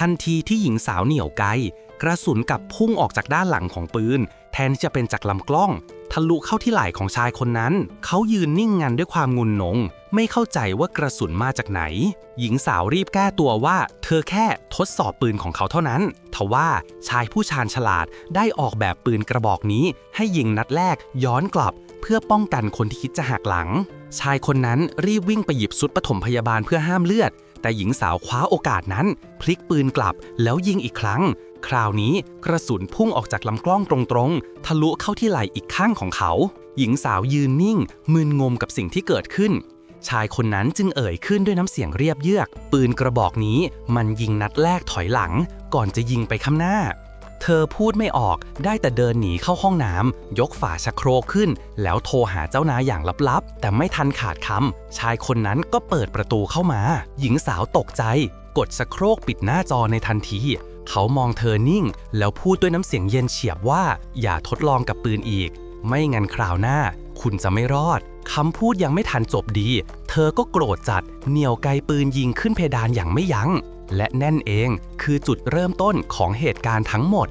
ทันทีที่หญิงสาวเหนี่ยวไกกระสุนกลับพุ่งออกจากด้านหลังของปืน แทนที่จะเป็นจากลำกล้อง ทะลุเข้าที่ไหล่ของชายคนนั้น เขายืนนิ่งงันด้วยความงุนงง ไม่เข้าใจว่ากระสุนมาจากไหน หญิงสาวรีบแก้ตัวว่า เธอแค่ทดสอบปืนของเขาเท่านั้น ทว่าชายผู้ชาญฉลาดได้ออกแบบปืนกระบอกนี้ ให้ยิงนัดแรกย้อนกลับ เพื่อป้องกันคนที่คิดจะหักหลัง ชายคนนั้นรีบวิ่งไปหยิบชุดปฐมพยาบาลเพื่อห้ามเลือด แต่หญิงสาวคว้าโอกาสนั้น พลิกปืนกลับแล้วยิงอีกครั้ง คราวนี้กระสุนพุ่งออกจากลำกล้องตรงๆ ทะลุเข้าที่ไหล่อีกข้างของเขา หญิงสาวยืนนิ่ง มึนงงกับสิ่งที่เกิดขึ้น ชายคนนั้นจึงเอ่ยขึ้นด้วยน้ำเสียงเรียบเยือก ปืนกระบอกนี้มันยิงนัดแรกถอยหลัง ก่อนจะยิงไปข้างหน้า เธอพูดไม่ออกได้แต่เดินหนีเข้าห้องน้ำยกฝาชักโครกขึ้น แล้วโทรหาเจ้านายอย่างลับๆ แต่ไม่ทันขาดคำชายคนนั้นก็เปิดประตูเข้ามา หญิงสาวตกใจ กดชักโครกปิดหน้าจอในทันที เขามองเธอนิ่ง แล้วพูดด้วยน้ำเสียงเย็นเฉียบว่า อย่าทดลองกับปืนอีก ไม่งั้นคราวหน้า คุณจะไม่รอดคำพูดยังไม่ทันจบดี เธอก็โกรธจัดเหนี่ยวไกปืนยิงขึ้นเพดานอย่างไม่ยัง้ง และแน่นเองคือจุดเริ่มต้นของเหตุการณ์ทั้งหมด